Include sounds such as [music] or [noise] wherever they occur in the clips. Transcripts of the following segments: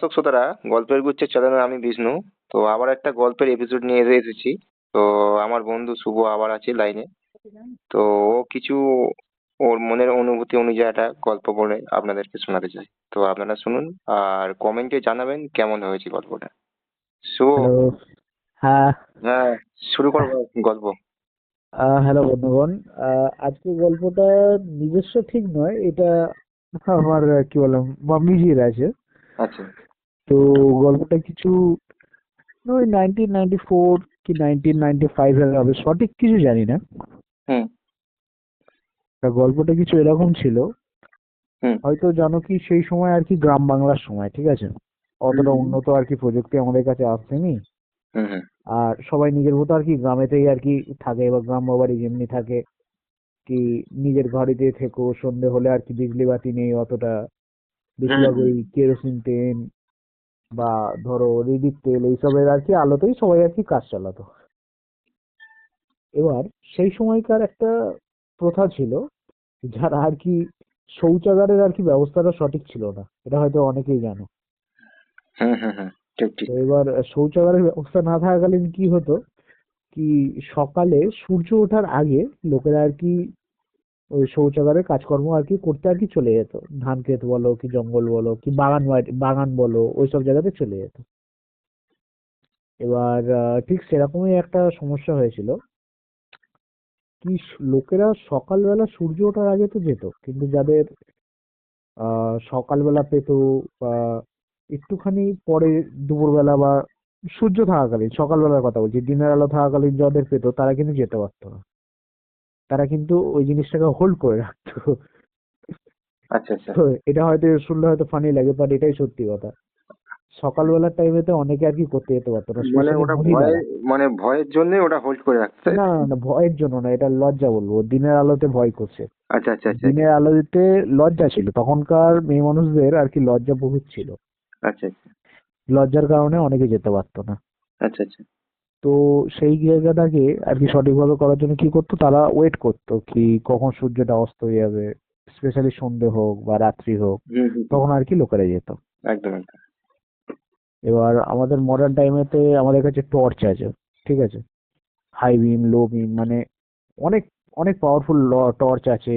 দর্শক শ্রোতারা গল্পের গুচ্ছের চ্যানেলে আমি বিষ্ণু। তো আবার একটা গল্পের এপিসোড নিয়ে এসে এসেছি। তো আমার বন্ধু শুভ আবার আছে লাইনে। তো ও কিছু ওর মনের অনুভূতি অনুযায়ী একটা গল্প বলে আপনাদেরকে শোনাতে চাই। তো আপনারা শুনুন আর কমেন্টে জানাবেন কেমন হয়েছে গল্পটা। শুভ। হ্যাঁ। হ্যাঁ শুরু করব গল্প। হ্যালো বন্ধুগণ। আহ, আজকের গল্পটা নিজস্ব ঠিক নয় এটা আমার কি বললাম মামিজির আছে। আচ্ছা। তো গল্পটা কিছু ওই নাইনটিন নাইনটি ফোর কি নাইনটিন নাইনটি ফাইভ এর হবে সঠিক কিছু জানি না। তা গল্পটা কিছু এরকম ছিল। হয়তো জানো কি সেই সময় আর কি গ্রাম বাংলার সময় ঠিক আছে? অতটা উন্নত আর কি প্রযুক্তি আমাদের কাছে আসেনি। আর সবাই নিজের মতো আর কি গ্রামেতেই আর কি থাকে বা গ্রাম বাড়ি যেমনি থাকে কি নিজের ঘরেতে থেকো সন্ধে হলে আর কি বিজলি বাতি নেই অতটা। বেশিরভাগ। ওই কেরোসিন তেল বা ধরো রিডিক তেল এইসবের আর কি আলোতেই সবাই আর কি কাজ চালাতো। এবার সেই সময়কার একটা প্রথা ছিল যারা আর কি শৌচাগারের আর কি ব্যবস্থাটা সঠিক ছিল না। এটা হয়তো অনেকেই জানো। হুম ঠিক ঠিক। তো এবার শৌচাগারের ব্যবস্থা না থাকাকালীন কি হতো? কি সকালে সূর্য ওঠার আগে লোকেরা আর কি ওই শৌচাগারের কাজকর্ম আর কি করতে আর কি চলে যেত। ধান ক্ষেত বলো কি জঙ্গল বলো কি বাগান বাগান বলো, ওইসব জায়গাতে চলে যেত। এবার ঠিক সেরকমই একটা সমস্যা হয়েছিল। কি লোকেরা সকালবেলা সূর্য ওঠার আগে তো যেত, কিন্তু যাদের সকালবেলা পেতো বা একটুখানি পরে দুপুরবেলা বা সূর্য থাকাকালীন, সকালবেলার কথা বলছি, দিনের আলো থাকাকালীন যাদের পেতো তারা কিন্তু যেতে পারতো না। তারা কিন্তু ওই জিনিসটাকে হোল্ড করে রাখতো। আচ্ছা আচ্ছা। তো এটা হয়তো শুনলে হয়তো ফানি লাগে বাট এটাই সত্যি কথা। সকালবেলার টাইমেতে অনেকে আর কি করতে যেতে পারতো না মানে ওটা। ভয়ের মানে ভয়ের জন্য ওটা হোল্ড করে রাখতে। না না না ভয়ের জন্য না এটা লজ্জা বলব। দিনের আলোতে ভয় করছে। আচ্ছা আচ্ছা আচ্ছা। দিনের আলোতে লজ্জা ছিল। তখনকার মেয়ে মানুষদের আর কি লজ্জা বহুত ছিল। আচ্ছা আচ্ছা। লজ্জার কারণে অনেকে যেতে পারতো না। আচ্ছা আচ্ছা। তো সেই জায়গাটাকে আর কি সঠিকভাবে করার জন্য কি করতো? তারা ওয়েট করতো কি কখন সূর্যটা অস্ত হয়ে যাবে? স্পেশালি সন্ধে হোক বা রাত্রি হোক তখন আর কি লোকেরা যেত। একদম একদম। এবার আমাদের মডার্ন টাইমেতে আমাদের কাছে টর্চ আছে ঠিক আছে? হাই বিম লো বিম মানে অনেক অনেক পাওয়ারফুল টর্চ আছে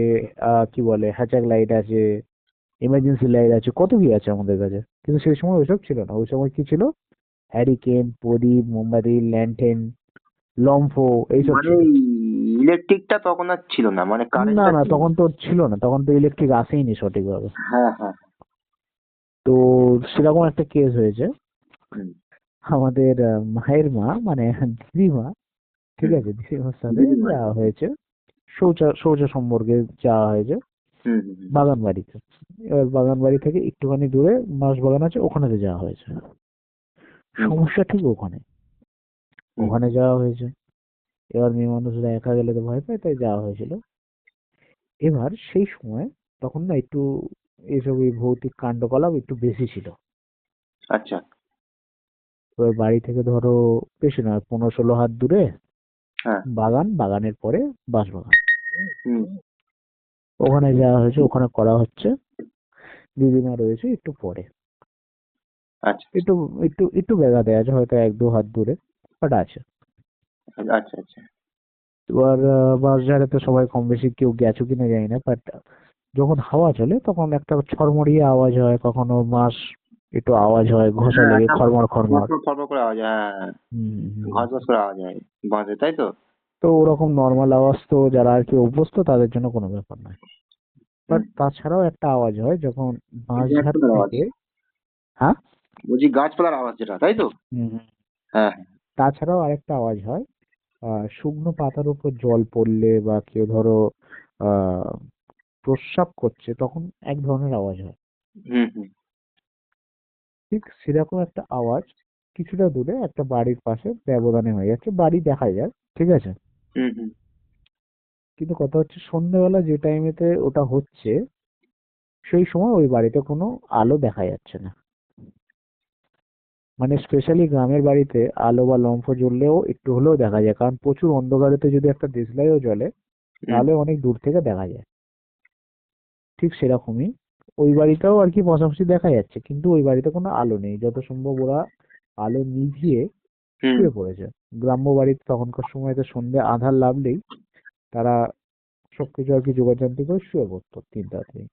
কি বলে হ্যাচাক লাইট আছে এমার্জেন্সি লাইট আছে কত কি আছে আমাদের কাছে? কিন্তু সেই সময় ওইসব ছিল না। ওই সময় কি ছিল? হ্যারিকেন প্রদীপ মোমবাতি ল্যান্টেন লম্ফো এইসব মানে ইলেকট্রিকটা তখন আর ছিল না মানে কারেন্ট না না তখন তো ছিল না তখন তো ইলেকট্রিক আসেইনি সঠিকভাবে। হ্যাঁ হ্যাঁ। তো সেরকম একটা কেস হয়েছে। আমাদের মায়ের মা মানে দিদিমা ঠিক আছে? দিদিমার সাথে যাওয়া হয়েছে। শৌচা শৌচ সম্পর্কে যাওয়া হয়েছে। বাগান বাড়িতে এবার বাগান বাড়ি থেকে একটুখানি দূরে মাস বাগান আছে ওখানেতে যাওয়া হয়েছে। সমস্যা ঠিক ওখানে। ওখানে যাওয়া হয়েছে। এবার মেয়ে মানুষরা একা গেলে তো ভয় পায় তাই যাওয়া হয়েছিল। এবার সেই সময় তখন না একটু এসব এই ভৌতিক কাণ্ডকলাপ একটু বেশি ছিল। আচ্ছা। এবার বাড়ি থেকে ধরো বেশি না পনেরো ষোলো হাত দূরে হ্যাঁ। বাগান বাগানের পরে বাঁশ বাগান হুম। ওখানে যাওয়া হয়েছে ওখানে করা হচ্ছে। দিদিমা রয়েছে একটু পরে। আচ্ছা একটু একটু একটু বেগাতে আছে হয়তো এক দু হাত দূরে বাট আছে। আচ্ছা আচ্ছা। এবার ঝাড়াতে সবাই কম বেশি কেউ গেছো কিনা জানি না বাট যখন হাওয়া চলে তখন একটা ছড়মড়িয়ে আওয়াজ হয় কখনো মাস একটু আওয়াজ হয় ঘষা হ্যাঁ, লেগে একটা খড়মড় খড়মড়। ফটফট করে আওয়াজ হয়, হ্যাঁ। ঘস ঘস করে আওয়াজ হয় বাঁধে তাই তো? তো ওরকম নর্মাল আওয়াজ তো যারা আর কি অভ্যস্ত তাদের জন্য কোনো ব্যাপার নয়। বাট তাছাড়াও একটা আওয়াজ হয় যখন বাঁশ ঝাড় গাছপালার আওয়াজ। থেকে হ্যাঁ? বলছি গাছপালার আওয়াজ যেটা তাই তো। হ্যাঁ। তাছাড়াও আরেকটা আওয়াজ হয় শুকনো পাতার উপর জল পড়লে বা কেউ ধরো প্রস্রাব করছে তখন এক ধরনের আওয়াজ হয়। ঠিক সেরকম একটা আওয়াজ কিছুটা দূরে একটা বাড়ির পাশে ব্যবধানে হয়ে যাচ্ছে বাড়ি দেখা যায় ঠিক আছে? হুম হুম। কিন্তু কথা হচ্ছে সন্ধ্যেবেলা যে টাইমেতে ওটা হচ্ছে সেই সময় ওই বাড়িতে কোনো আলো দেখা যাচ্ছে না। মানে স্পেশালি গ্রামের বাড়িতে আলো বা লম্ফ জ্বললেও একটু হলেও দেখা যায়। কারণ প্রচুর অন্ধকারেতে যদি একটা দেশলাইও জ্বলে তাহলে অনেক দূর থেকে দেখা যায়। ঠিক সেরকমই। ওই বাড়িটাও আর কি পাশাপাশি দেখা যাচ্ছে কিন্তু ওই বাড়িতে কোনো আলো নেই। যত সম্ভব ওরা আলো নিভিয়ে শুয়ে পড়েছে। গ্রাম্য বাড়িতে তখনকার সময় তো সন্ধ্যে আধার লাভলেই তারা সবকিছু আর কি যোগাযান্ত্রিক করে শুয়ে পড়তো তিন তাড়াতাড়ি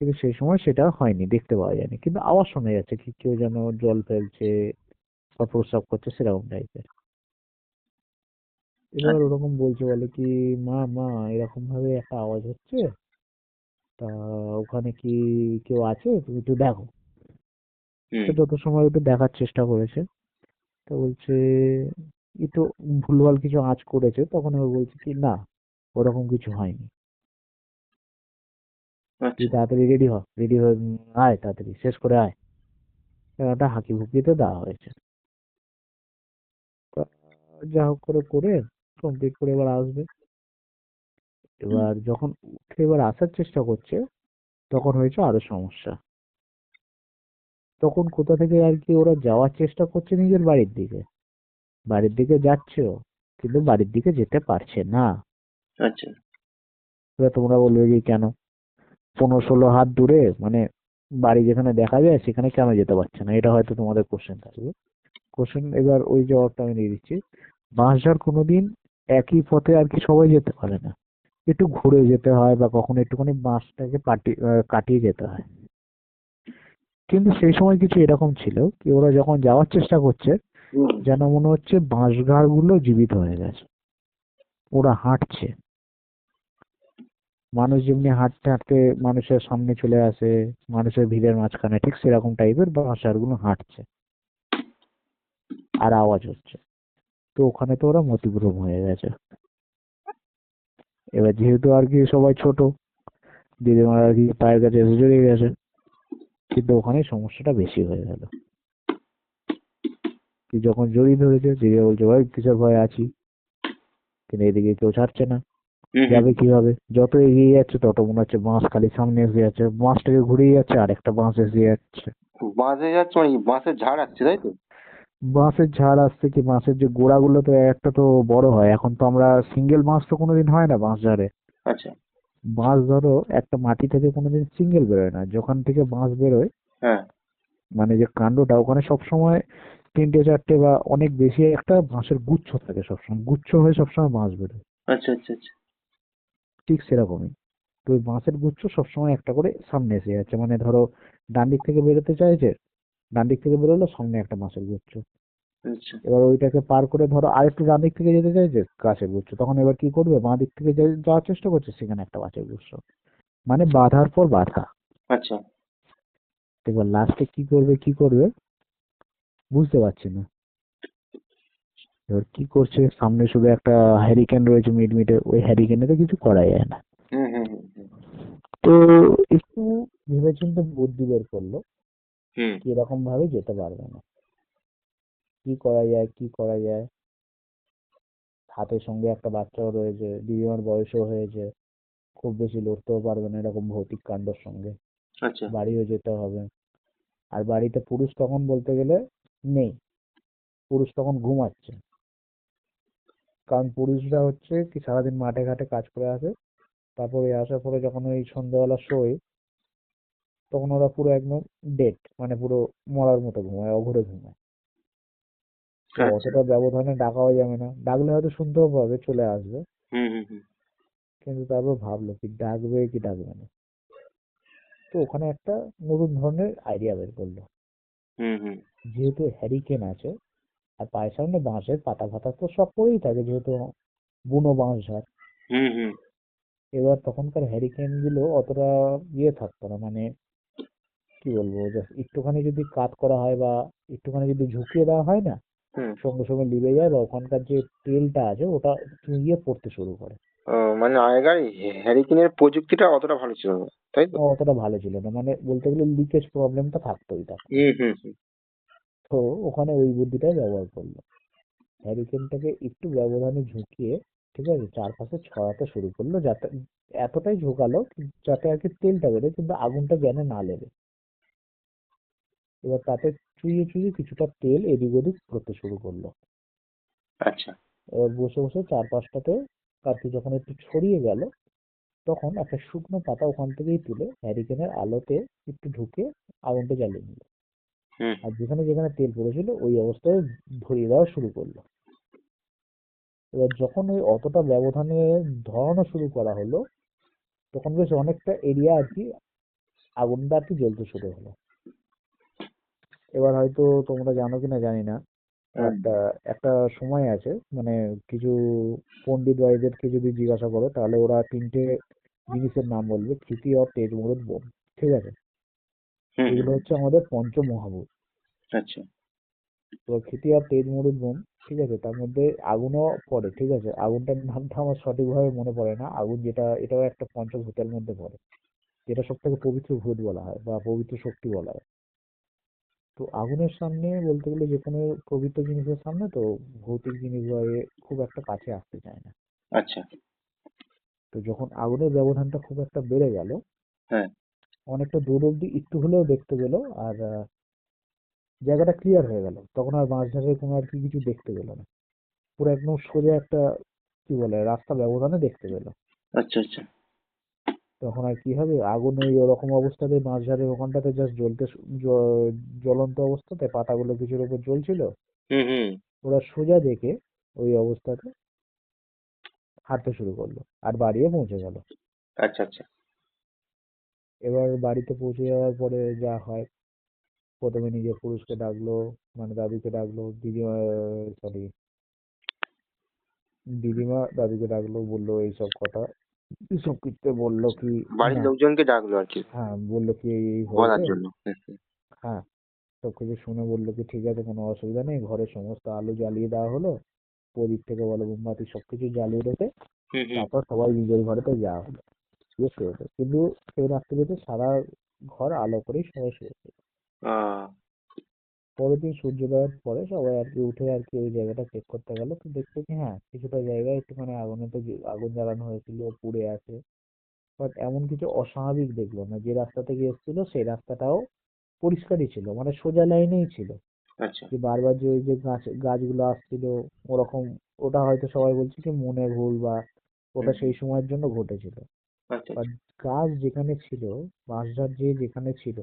কিন্তু সেই সময় সেটা হয়নি দেখতে পাওয়া যায়নি। কিন্তু আওয়াজ শোনা যাচ্ছে কি কেউ যেন জল ফেলছে বা প্রস্রাব করছে সেরকম টাইপের এবার ওরকম বলছে বলে কি মা মা এরকম ভাবে একটা আওয়াজ হচ্ছে? তা ওখানে কি কেউ আছে? তুমি একটু দেখো। যত সময় একটু দেখার চেষ্টা করেছে। তো বলছে একটু ভুলভাল কিছু আঁচ করেছে। তখন ও বলছে কি না ওরকম কিছু হয়নি। তুই আচ্ছা তাড়াতাড়ি রেডি হ রেডি হয়ে আয় তাড়াতাড়ি শেষ করে আয়। একটা হাঁকি ফুকিতে দেওয়া হয়েছে। যা হোক করে করে কমপ্লিট করে এবার আসবে। এবার যখন উঠে এবার আসার চেষ্টা করছে তখন হয়েছে আরও সমস্যা। তখন কোথা থেকে আর কি ওরা যাওয়ার চেষ্টা করছে নিজের বাড়ির দিকে। বাড়ির দিকে যাচ্ছেও কিন্তু বাড়ির দিকে যেতে পারছে না। আচ্ছা। তোমরা বলবে যে কেন? পনেরো ষোলো হাত দূরে মানে বাড়ি যেখানে দেখা যায় সেখানে কেন যেতে পারছে না? এটা হয়তো তোমাদের কোশ্চেন থাকবে। কোশ্চেন এবার ওই জবাবটা আমি দিয়ে দিচ্ছি। বাঁশঝাড় কোনোদিন একই পথে আর কি সবাই যেতে পারে না। একটু ঘুরে যেতে হয় বা কখনো একটুখানি বাঁশটাকে কাটিয়ে যেতে হয়। কিন্তু সেই সময় কিছু এরকম ছিল কি ওরা যখন যাওয়ার চেষ্টা করছে যেন মনে হচ্ছে বাঁশঝাড়গুলো জীবিত হয়ে গেছে। ওরা হাঁটছে। মানুষ যেমনি হাঁটতে হাঁটতে মানুষের সামনে চলে আসে, মানুষের ভিড়ের মাঝখানে, ঠিক সেরকম টাইপের বাঁশঝাড়গুলো হাঁটছে। আর আওয়াজ হচ্ছে। তো ওখানে তো ওরা মতিভ্রম হয়ে গেছে। এবার যেহেতু আর কি সবাই ছোট, দিদিমার আর কি পায়ের কাছে এসে জড়িয়ে গেছে, কিন্তু ওখানে সমস্যাটা বেশি হয়ে গেল। যখন জড়িয়ে ধরেছে দিদি বলছে, ভাই, কিসের ভয় আছি? কিন্তু এদিকে কেউ ছাড়ছে না। যাবে কীভাবে? যত এগিয়ে যাচ্ছে তত মনে হচ্ছে বাঁশ খালি সামনে এসে যাচ্ছে। বাঁশটাকে ঘুরিয়ে যাচ্ছে আর একটা বাঁশ এসে যাচ্ছে। বাঁশে যাচ্ছে মানে কি? বাঁশের ঝাড় আসছে তাই তো? বাঁশের ঝাড় আসছে কি? বাঁশের যে গোড়াগুলো তো একটা তো বড় হয়। এখন তো আমরা সিঙ্গেল বাঁশ তো কোনোদিন হয় না বাঁশ ঝাড়ে। আচ্ছা। বাঁশ ধরো একটা মাটি থেকে কোনোদিন সিঙ্গেল বেরোয় না। যখন থেকে বাঁশ বেরোয় হ্যাঁ। মানে যে কাণ্ডটা ওখানে সবসময় তিনটে চারটে বা অনেক বেশি একটা বাঁশের গুচ্ছ থাকে সবসময়। গুচ্ছ হয়ে সবসময় বাঁশ বেরোয়। আচ্ছা আচ্ছা আচ্ছা। ঠিক সেরকমই। তো ওই বাঁশের গুচ্ছ সবসময় একটা করে সামনে এসে যাচ্ছে। মানে ধরো ডান দিক থেকে বেরোতে চাইছে ডান দিক থেকে বেরোলো সামনে একটা বাঁশের গুচ্ছ। আচ্ছা। এবার ওইটাকে পার করে ধরো আরেকটু ডান দিক থেকে যেতে চাইছে গাছের গুচ্ছ। তখন এবার কি করবে? বাঁ দিক থেকে যাওয়ার চেষ্টা করছে সেখানে একটা গাছের গুচ্ছ। মানে বাধার পর বাধা। আচ্ছা। এবার লাস্টে কি করবে কি করবে? বুঝতে পারছি না। এবার কি করছে? সামনে শুধু একটা হ্যারিকেন রয়েছে মিড মিডে ওই হ্যারিকেনে তো কিছু করা যায় না। তো একটু ভেবেচিন্তে বুদ্ধি বের করল কি এরকম ভাবে যেতে পারবে না। কি করা যায় কি করা যায়? হাতের সঙ্গে একটা বাচ্চাও রয়েছে দিদিমার বয়সও হয়েছে খুব বেশি লড়তেও পারবে না এরকম ভৌতিক কাণ্ডর সঙ্গে। আচ্ছা। বাড়িও যেতে হবে। আর বাড়িতে পুরুষ তখন বলতে গেলে নেই। পুরুষ তখন ঘুমাচ্ছে। কারণ পুরুষরা হচ্ছে কি সারাদিন মাঠে ঘাটে কাজ করে আসে। তারপরে আসার পরে যখন ওই সন্ধ্যাবেলা শোয় তখন ওরা পুরো একদম ডেড মানে পুরো মরার মতো ঘুমায় অঘরে ঘুমায়। আচ্ছা অতটা ব্যবধানে ডাকাও যাবে না। ডাকলে হয়তো শুনতেও পাবে চলে আসবে। হুম হুম হুম। কিন্তু তারপর ভাবলো কি ডাকবে কি ডাকবে না। তো ওখানে একটা নতুন ধরনের আইডিয়া বের করল। যেহেতু হ্যারিকেন আছে আর পায়ের সামনে বাঁশের পাতা ফাতা তো সব পড়েই থাকে যেহেতু বুনো বাঁশ ঝাড়। এবার তখনকার হ্যারিকেনগুলো অতটা ইয়ে থাকতো না মানে কি বলব একটুখানি যদি কাত করা হয় বা একটুখানি যদি ঝুঁকিয়ে দেওয়া হয় না সঙ্গে সঙ্গে লিবে যায় বা ওখানকার যে তেলটা আছে ওটা চুইয়ে পড়তে শুরু করে। মানে আগেকার হ্যারিকেনের প্রযুক্তিটা অতটা ভালো ছিল না তাই তো? অতটা ভালো ছিল না মানে বলতে গেলে লিকেজ প্রবলেমটা থাকতোই হুম হুম। তো ওখানে ওই বুদ্ধিটাই ব্যবহার করল। হ্যারিকেনটাকে একটু ব্যবধানে ঝুঁকিয়ে ঠিক আছে চারপাশে ছড়াতে শুরু করল যাতে এতটাই ঝোঁকালো যাতে আর কি তেলটা বেরোয় কিন্তু আগুনটা যেন না লেগে। এবার তাতে চুইয়ে চুইয়ে কিছুটা তেল এদিক ওদিক করতে শুরু করল। আচ্ছা। এবার বসে বসে চারপাশটাতে আর কি যখন একটু ছড়িয়ে গেল তখন একটা শুকনো পাতা ওখান থেকেই তুলে হ্যারিকেনের আলোতে একটু ঢুকে আগুনটা জ্বালিয়ে নিল। আর যেখানে যেখানে তেল পড়েছিল ওই অবস্থায় ধরিয়ে দেওয়া শুরু করল। এবার যখন ওই অতটা ব্যবধানে ধরানো শুরু করা হলো তখন বেশ অনেকটা এরিয়া আর কি আগুনটা আর কি জ্বলতে শুরু হলো। এবার হয়তো তোমরা জানো কিনা জানি না একটা একটা সময় আছে মানে কিছু পণ্ডিত ভাইদেরকে যদি জিজ্ঞাসা করো তাহলে ওরা তিনটে জিনিসের নাম বলবে অর তেজ মুরুদ বোম ঠিক আছে? এগুলো হচ্ছে আমাদের পঞ্চ মহাভূত আচ্ছা। তো ক্ষিতি আর তেজ মুরুদ বোম ঠিক আছে? তার মধ্যে আগুনও পড়ে ঠিক আছে? আগুনটার নামটা আমার সঠিকভাবে মনে পড়ে না। আগুন যেটা এটাও একটা পঞ্চভূতের মধ্যে পড়ে যেটা সব থেকে পবিত্র ভূত বলা হয় বা পবিত্র শক্তি বলা হয়। তো আগুনের সামনে বলতে গেলে যে কোনো পবিত্র জিনিসের সামনে তো ভৌতিক জিনিস বা খুব একটা কাছে আসতে চায় না। আচ্ছা। তো যখন আগুনের ব্যবধানটা খুব একটা বেড়ে গেল হ্যাঁ। অনেকটা দূর অব্দি একটু হলেও দেখতে পেল আর জায়গাটা ক্লিয়ার হয়ে গেল। তখন আর মাঝধারে কোনো আর কি কিছু দেখতে পেল না। পুরো একদম সোজা একটা কি বলে রাস্তা ব্যবধানে দেখতে পেল আচ্ছা আচ্ছা। তখন আর কি হবে? আগুন ওই ওরকম অবস্থাতে মাছ মাঝধারের ওখানটাতে জাস্ট জ্বলতে জ্বলন্ত অবস্থাতে পাতাগুলো কিছুর উপর জ্বলছিল। হুম হুম। ওরা সোজা দেখে ওই অবস্থাতে হাঁটতে শুরু করল। আর বাড়িও পৌঁছে গেল। আচ্ছা আচ্ছা। এবার বাড়িতে পৌঁছে যাওয়ার পরে যা হয় প্রথমে নিজের পুরুষকে ডাকলো মানে দাদুকে ডাকলো দিদিমা সরি দিদিমা দাদুকে ডাকলো বলল এইসব কথা। সব কিছুতে বলল কি বাড়ির লোকজনকে ডাকলো আর কি? হ্যাঁ বলল কি এই এই বলার জন্য। হ্যাঁ সবকিছু শুনে বলল কি ঠিক আছে কোনো অসুবিধা নেই ঘরের সমস্ত আলো জ্বালিয়ে দেওয়া হলো প্রদীপ থেকে বলো মোমবাতি সবকিছু জ্বালিয়ে রেখে হুম হুম। তারপর সবাই নিজের ঘরেতে যাওয়া হলো। দিয়ে শুয়েছে কিন্তু সেই রাত্রিতে সারা ঘর আলো করেই সবাই শুয়েছে পরের দিন সূর্যোদয়ের পরে সবাই আর কি উঠে আর কি ওই জায়গাটা চেক করতে গেল। তো দেখছে কি হ্যাঁ কিছুটা জায়গায় একটুখানি আগুনে তো আগুন জ্বালানো হয়েছিল পুড়ে আছে। বাট এমন কিছু অস্বাভাবিক দেখল না। যে রাস্তা থেকে এসেছিল সেই রাস্তাটাও পরিষ্কারই ছিল। মানে সোজা লাইনেই ছিল। আচ্ছা। যে বারবার যে ওই যে গাছ গাছগুলো আসছিল ওরকম ওটা হয়তো সবাই বলছে যে মনে ভুল বা ওটা সেই সময়ের জন্য ঘটেছিল। গাছ যেখানে ছিল বাঁশঝাড় যে যেখানে ছিল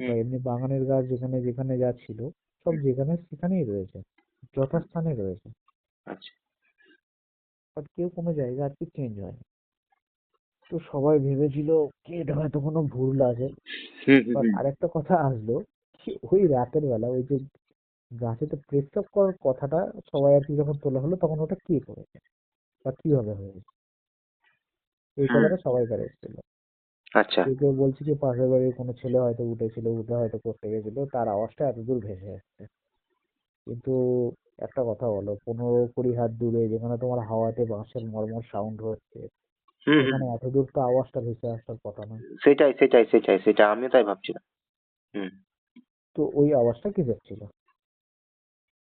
বা এমনি বাগানের গাছ যেখানে যেখানে যা ছিল সব যেখানে সেখানেই রয়েছে যথাস্থানে রয়েছে। আচ্ছা। বাট কেউ কোনো জায়গা আর কি চেঞ্জ হয়নি। তো সবাই ভেবেছিল কি এটা হয়তো কোনো ভুল আছে? আরেকটা কথা আসলো ওই রাতের বেলা ওই যে গাছে তো প্রেস্তাব করার কথাটা সবাই আর কি যখন তোলা হলো তখন ওটা কে করেছে? বা কীভাবে হয়েছে? এই। কথাটা সবাইকার এসেছিল। আচ্ছা। কেউ কেউ বলছে কি পাশের বাড়ির কোনো ছেলে হয়তো উঠেছিল উঠে হয়তো করতে গেছিল তার আওয়াজটা এতদূর ভেসে আসছে। কিন্তু একটা কথা বলো পনেরো কুড়ি হাত দূরে যেখানে তোমার হাওয়াতে বাঁশের মর্মর সাউন্ড হচ্ছে সেখানে এত দূর তো আওয়াজটা ভেসে আসার কথা না। সেটাই সেটাই সেটাই সেটা আমিও তাই ভাবছিলাম। হুম। তো ওই আওয়াজটা কিসের ছিল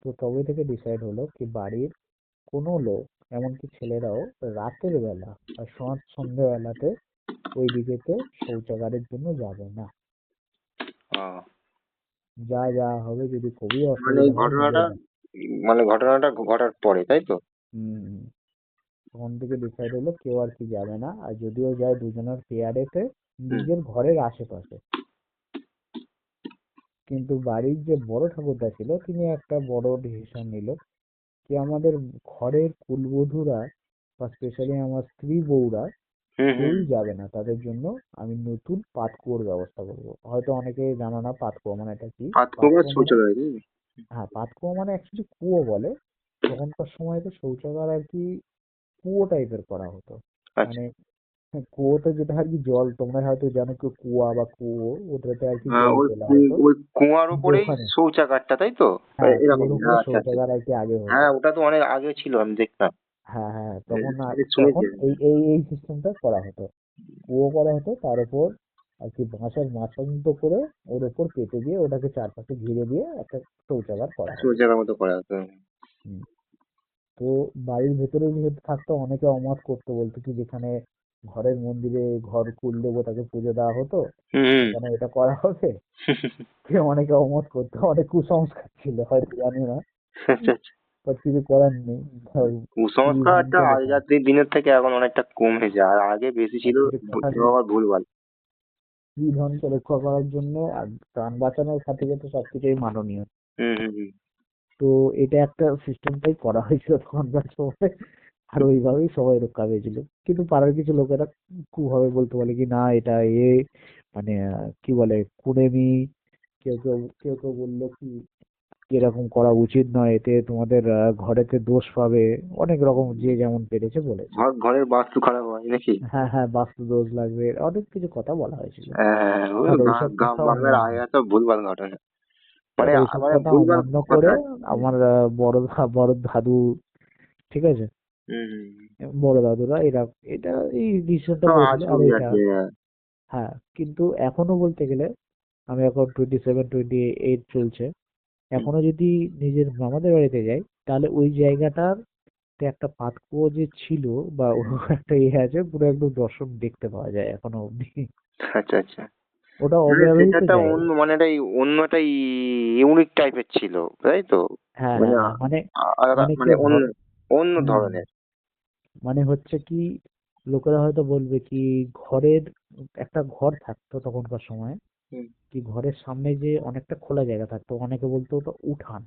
তো তবে থেকে ডিসাইড হলো কি বাড়ির কোনো লোক এমনকি ছেলেরাও রাতের বেলা বা সন্ধ্যা সন্ধ্যেবেলাতে ওই দিকেতে শৌচাগারের জন্য যাবে না। যা যা হবে যদি খুবই মানে এই ঘটনাটা মানে ঘটনাটা ঘটার পরে তাই তো? হুম। তখন থেকে ডিসাইড হলো কেউ আর কি যাবে না। আর যদিও যায় দুজনের পেয়ারেতে নিজের ঘরের আশেপাশে। কিন্তু বাড়ির যে বড় ঠাকুরদা ছিল তিনি একটা বড় ডিসিশন নিল। কি আমাদের ঘরের কুলবধূরা বা স্পেশালি আমার স্ত্রী বউরা কেউই যাবে না। তাদের জন্য আমি নতুন পাতকুয়োর ব্যবস্থা করব। হয়তো অনেকে জানো না পাতকুয়া মানে এটা কি? মানে- তো? হ্যাঁ পাতকুয়া মানে একচুয়ালি কুয়ো বলে। তখনকার সময় তো শৌচাগার আর কি কুয়ো টাইপের করা হতো। আচ্ছা। মানে কুয়োতে যেটা আর কি জল তোমরা হয়তো জানো কি কুয়া বা কুয়ো ওটাতে আর কি হ্যাঁ, ওই ওই কুয়ার উপরেই ওখানে। শৌচাগারটা তাই তো? হ্যাঁ এরকম। হ্যাঁ, আচ্ছা আচ্ছা। শৌচাগার আর কি আগে হতো। হ্যাঁ ওটা তো অনেক আগে ছিল আমি দেখতাম। হ্যাঁ হ্যাঁ তখন আর আমি শুনেছি তখন। এই এই এই সিস্টেমটা করা হতো। কুয়ো করা হতো তার উপর আর কি বাঁশের মাচান্ত করে ওর উপর পেতে দিয়ে ওটাকে চারপাশে ঘিরে দিয়ে একটা শৌচাগার করা হতো। শৌচাগার মতো করা হতো। তো বাড়ির ভেতরে যেহেতু থাকতো অনেকে অমত করতো বলতো কি যেখানে ঘরের মন্দিরে ঘর কুল দেবতাকে পুজো দেওয়া হতো। হুম। এটা করা হবে [laughs] কেউ অনেকে অমত করতো অনেক কুসংস্কার ছিল হয়তো জানি না। [laughs] বাট কিছু করার নেই। কুসংস্কারটা আগেকার দিনের থেকে এখন অনেকটা কমেছে আর আগে বেশি ছিল ভুলভাল কি ধনকে রক্ষা করার জন্য আর প্রাণ বাঁচানোর খাতিরে তো সবকিছুই মাননীয়। হুম হুম হুম। তো এটা একটা সিস্টেমটাই করা হয়েছিল তখনকার সময়। আর ওইভাবেই সবাই রক্ষা পেয়েছিল কিন্তু পাড়ার কিছু লোকেরা কুভাবে বলতে বলে কি না এটা এ মানে কি বলে কুড়েমি। কেউ কেউ কেউ কেউ বলল কি এরকম করা উচিত নয় এতে তোমাদের ঘরেতে দোষ পাবে। অনেক রকম যে যেমন পেরেছে বলেছে। ঘর ঘরের বাস্তু খারাপ হয় নাকি? হ্যাঁ হ্যাঁ বাস্তু দোষ লাগবে অনেক কিছু কথা বলা হয়েছিল। হ্যাঁ মানে আমার বড় বড় দাদু ঠিক আছে। বড় দাদুরা এরা এটা এই ডিসিশনটা অব্দি হ্যাঁ। হ্যাঁ। কিন্তু এখনও বলতে গেলে আমি এখন টোয়েন্টি সেভেন টোয়েন্টি এইট চলছে এখনও যদি নিজের মামাদের বাড়িতে যাই তাহলে ওই জায়গাটার একটা পাতকুয়ো যে ছিল বা একটা ইয়ে আছে পুরো একদম দর্শন দেখতে পাওয়া যায় এখনও অব্দি আচ্ছা আচ্ছা। ওটা মানে অব্যবহৃত একটা অন্য মানে একটা অন্য একটা ইউনিক টাইপের ছিল তাই তো? হ্যাঁ মানে হ্যাঁ, মানে মানে অন্য অন্য ধরনের। মানে হচ্ছে কি লোকেরা হয়তো বলবে কি ঘরের একটা ঘর থাকতো তখনকার সময়। কি ঘরের সামনে যে অনেকটা খোলা জায়গা থাকতো অনেকে বলতো ওটা উঠান।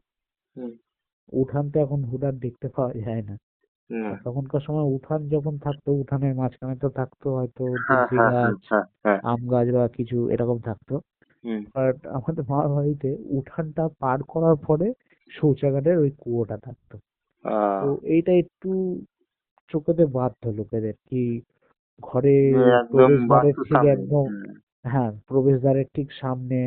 উঠান তো এখন হুদার দেখতে পাওয়া যায় না। তখনকার সময় উঠান যখন থাকতো উঠানের মাঝখানে তো থাকতো হয়তো হ্যাঁ হ্যাঁ গাছ হ্যাঁ। আম গাছ বা কিছু এরকম থাকতো। বাট আমাদের মামার বাড়িতে উঠানটা পার করার পরে শৌচাগারের ওই কুয়োটা থাকতো। তো এইটা একটু চোখেতে বাধতো লোকেদের কি ঘরে একদম প্রবেশদ্বারের ঠিক একদম হ্যাঁ। প্রবেশদ্বারের ঠিক সামনে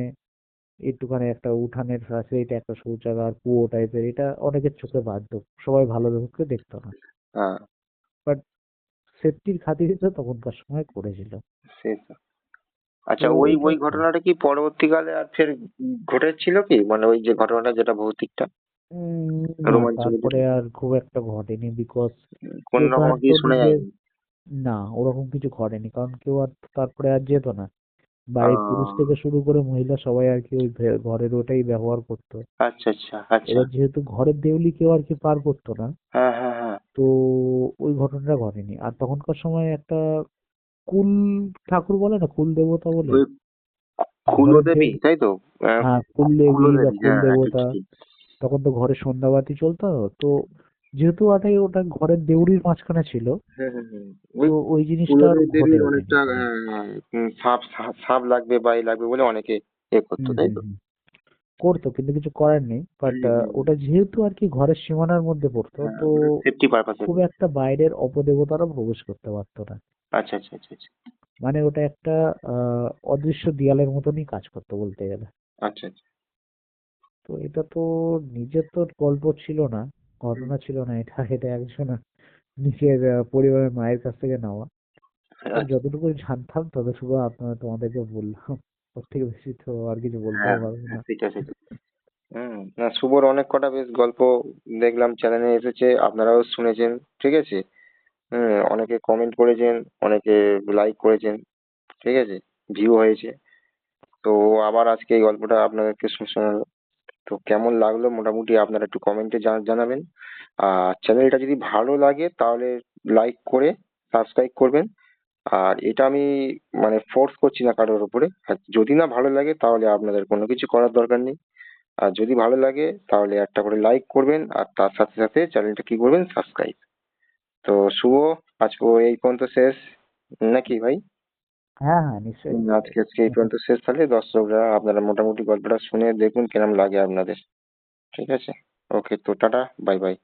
একটুখানি একটা উঠানের আছে এটা একটা শৌচাগার কুয়ো টাইপের এটা অনেকের চোখে বাধতো সবাই ভালো চোখে দেখতো না। বাট সেফটির খাতিরে তো তখনকার সময় করেছিল। আচ্ছা ওই ওই ঘটনাটা কি পরবর্তীকালে আর ফের ঘটেছিল কি? মানে ওই যে ঘটনাটা যেটা ভৌতিকটা? উম, তারপরে আর খুব একটা ঘটেনি বিকজ কোন রকম কি শোনা যায়নি না ওরকম কিছু ঘটেনি। কারণ কেউ আর তারপরে আর যেত না। বাড়ির পুরুষ থেকে শুরু করে মহিলা সবাই আর কি ওই ভে- ঘরের ওটাই ব্যবহার করতো। আচ্ছা আচ্ছা আচ্ছা। এবার যেহেতু ঘরের দেউলি কেউ আর কি পার করতো না হ্যাঁ হ্যাঁ হ্যাঁ। তো ওই ঘটনাটা ঘটেনি। আর তখনকার সময় একটা কুল ঠাকুর বলে না কুল দেবতা বলে? ওই কুলদেবী তাই তো? আহ, হ্যাঁ কুল দেবী বা কুলদেবী, কুল হ্যাঁ, দেবতা ঠিক, ঠিক। তখন তো ঘরে সন্ধ্যাবাতি চলতো তো যেহেতু ওটাই ওটা ঘরের দেউড়ির মাঝখানে ছিল হুম, হুম, হুম। ওই জিনিসটা অনেকটা হ্যাঁ, হ্যাঁ, সাপ সাপ লাগবে বা লাগবে বলে অনেকে এ করতো তাই তো। করতো কিন্তু কিছু করার নেই বাট। ওটা যেহেতু আর কি ঘরের সীমানার মধ্যে পড়তো হ্যাঁ, তো সেফটি পারপাসে খুব একটা বাইরের অপদেবতারা প্রবেশ করতে পারতো না। আচ্ছা আচ্ছা আচ্ছা আচ্ছা। মানে ওটা একটা আহ অদৃশ্য দেয়ালের মতনই কাজ করতো বলতে গেলে। আচ্ছা আচ্ছা। তো এটা তো নিজের তো গল্প ছিল না ঘটনা ছিল না এটা এটা একজন নিজের পরিবারের মায়ের কাছ থেকে নেওয়া। আচ্ছা। যতটুকু জানতাম ততটুকু আপনার তোমাদেরকে বললাম। ওর থেকে বেশি তো আর কিছু বলতে হ্যাঁ পারব না। সেটা হুম না শুভর অনেক কটা বেশ গল্প দেখলাম চ্যানেলে এসেছে আপনারাও শুনেছেন ঠিক আছে? হুম অনেকে কমেন্ট করেছেন অনেকে লাইক করেছেন ঠিক আছে? ভিউ হয়েছে। তো আবার আজকে এই গল্পটা আপনাদেরকে শোনালো তো কেমন লাগল মোটামুটি আপনারা একটু কমেন্টে জানাবেন। আর চ্যানেলটা যদি ভালো লাগে তাহলে লাইক করে সাবস্ক্রাইব করবেন। আর এটা আমি মানে ফোর্স করছি না কারোর উপরে। আর যদি না ভালো লাগে তাহলে আপনাদের কোনো কিছু করার দরকার নেই। আর যদি ভালো লাগে তাহলে একটা করে লাইক করবেন আর তার সাথে সাথে চ্যানেলটা কি করবেন? সাবস্ক্রাইব তো শুভ, আজকে এই পর্যন্ত শেষ। নাকি ভাই? হ্যাঁ হ্যাঁ নিশ্চয়ই। আজকে আজকে এই পর্যন্ত শেষ তাহলে দর্শকরা আপনারা মোটামুটি গল্পটা শুনে দেখুন কিরম লাগে আপনাদের। ঠিক আছে? ওকে, তো টাটা, বাই বাই।